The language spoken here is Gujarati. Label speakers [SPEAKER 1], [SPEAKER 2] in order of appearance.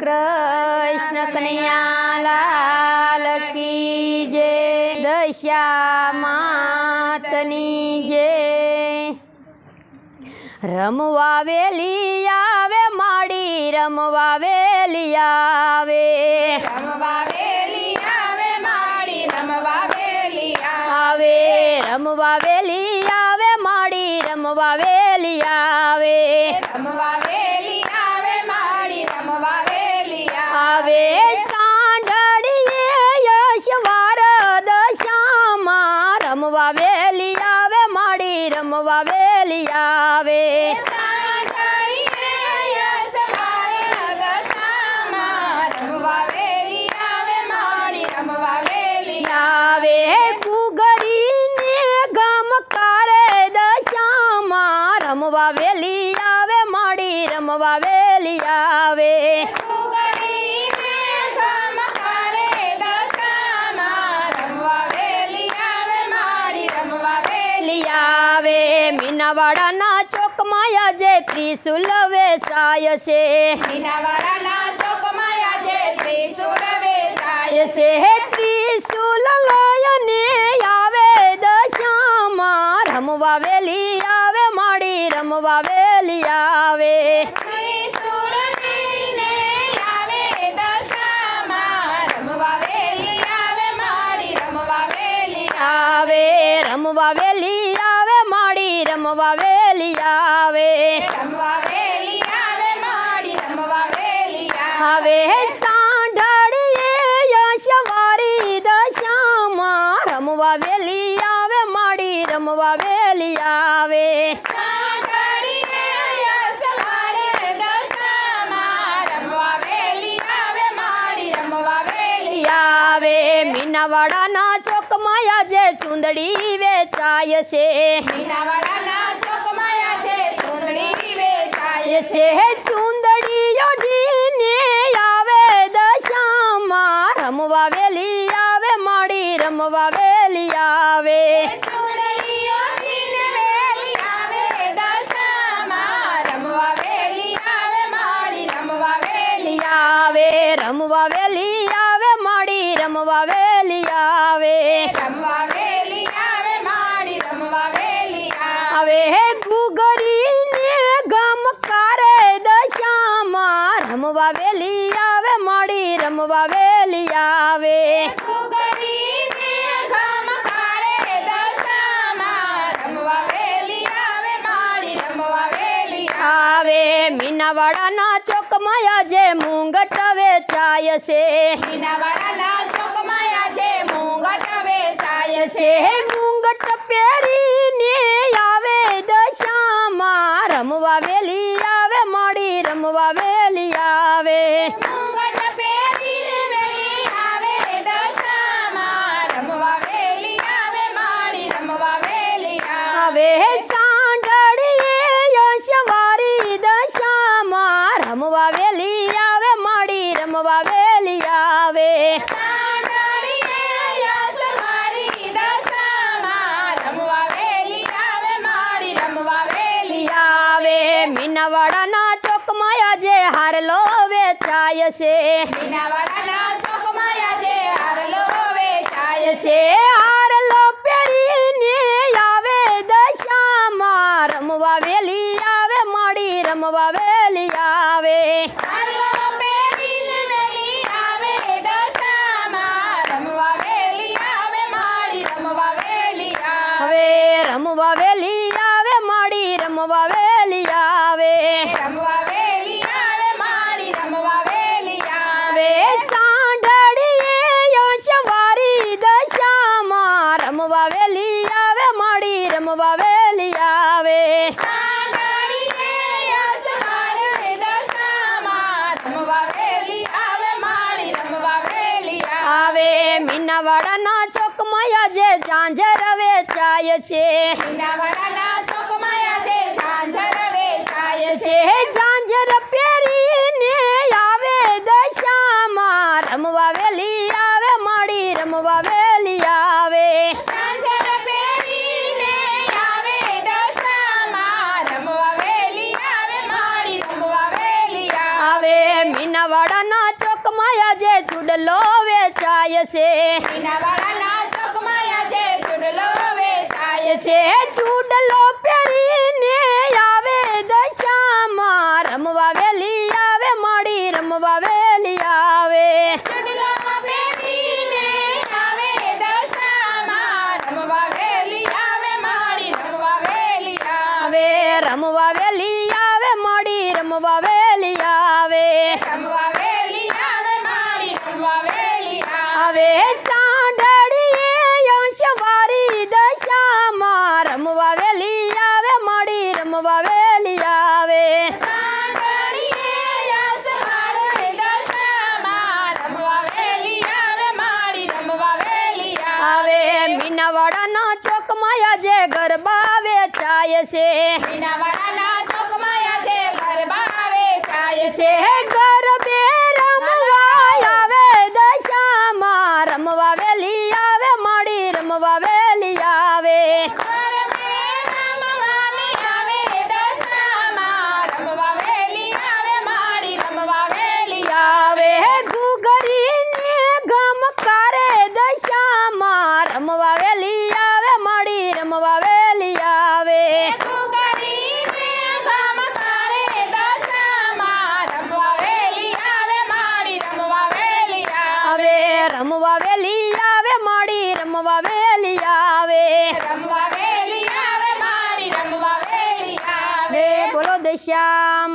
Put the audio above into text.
[SPEAKER 1] કૃષ્ણ કનૈયાલાલ કી જે દશા માતની જે રમવા વેલી આવે માડી રમવા વેલી આવે.
[SPEAKER 2] રમવા વેલી આવે માડી રમવા વેલી આવે.
[SPEAKER 1] આવે રમવા વેલી આવે માડી રમવા વેલી આવે.
[SPEAKER 2] રમવા રમવા વેલી
[SPEAKER 1] આવે. રમવા વેલી આવે માડી રમવા વેલી આવે. મીનાવાડાના ચોકમાં આજે ત્રિશુલ વેસાય છે.
[SPEAKER 2] મીનાવાડાના
[SPEAKER 1] રમવા વેલી આવે રમવા વેલી આવે
[SPEAKER 2] માડી રમવા વેલી
[SPEAKER 1] હવે સાંઢળીએ યશવારી દશામાં રમવા વેલી આવે માડી રમવા વેલી આવે.
[SPEAKER 2] સાંકળીએ યશવારે દશામાં રમવા વેલી આવે માડી રમવા વેલી
[SPEAKER 1] આવે. મીનાવાડાના ચોકમાં આજે ચૂંદડી વેચાય છે.
[SPEAKER 2] મીનાવાડાના ચોકમાં આજે ચૂંદડી વેચાય
[SPEAKER 1] એ છે ચૂંદડી ઓઢીને આવે દશામાં રમવા વેલી આવે માડી રમવા વેલી આવે
[SPEAKER 2] આવે રમવા વેલી આવે માડી રમવા વેલી
[SPEAKER 1] રમવા વેલી આવે માડી રમવા વેલી આવે.
[SPEAKER 2] આવે.
[SPEAKER 1] મીનાવાડાના ચોકમાં આજે મુંગટ વેચાય છે.
[SPEAKER 2] મીનાવાડાના ચોકમાં આજે મુંગટ વેચાય
[SPEAKER 1] છે મુંગટ પહેરીને આવે દશામાં. રમવા વેલી આવે માડી રમવા વેલી આવે
[SPEAKER 2] આવે
[SPEAKER 1] વેચાય છે.
[SPEAKER 2] મીનાવાડાના ચોકમાં આજે
[SPEAKER 1] ઝાંઝર વેચાય છે.
[SPEAKER 2] મીનાવાડાના
[SPEAKER 1] ચૂડલો વેચાય છે.
[SPEAKER 2] મીનાવાળાના ચોકમાં આજે ચૂડલો વેચાય
[SPEAKER 1] છે. ચૂડલો પહેરીને આવે દશામાં રમવા વેલી આવે મળી રમવા વેલી આવે.
[SPEAKER 2] રમવા વેલી આવે
[SPEAKER 1] મળી રમવા વેલી આવે
[SPEAKER 2] રમવા વેલી આવે માડી રમવા વેલી
[SPEAKER 1] સાંઢળીએ અંશવારી દશામાં રમવા વેલી આવે. મળી રમવા વેલી આવે મીનાવાડાના ચોકમાં આજે ગરબા વેચાય છે.
[SPEAKER 2] મીનાવાળાના ચોકમાં આજે ગરબા વેચાય
[SPEAKER 1] છે. રમવા વેલી આવે
[SPEAKER 2] માડી રમવા વેલી
[SPEAKER 1] આવે. રમવા વેલી આવે
[SPEAKER 2] માડી રમવા વેલી
[SPEAKER 1] આવે. બોલો દશા.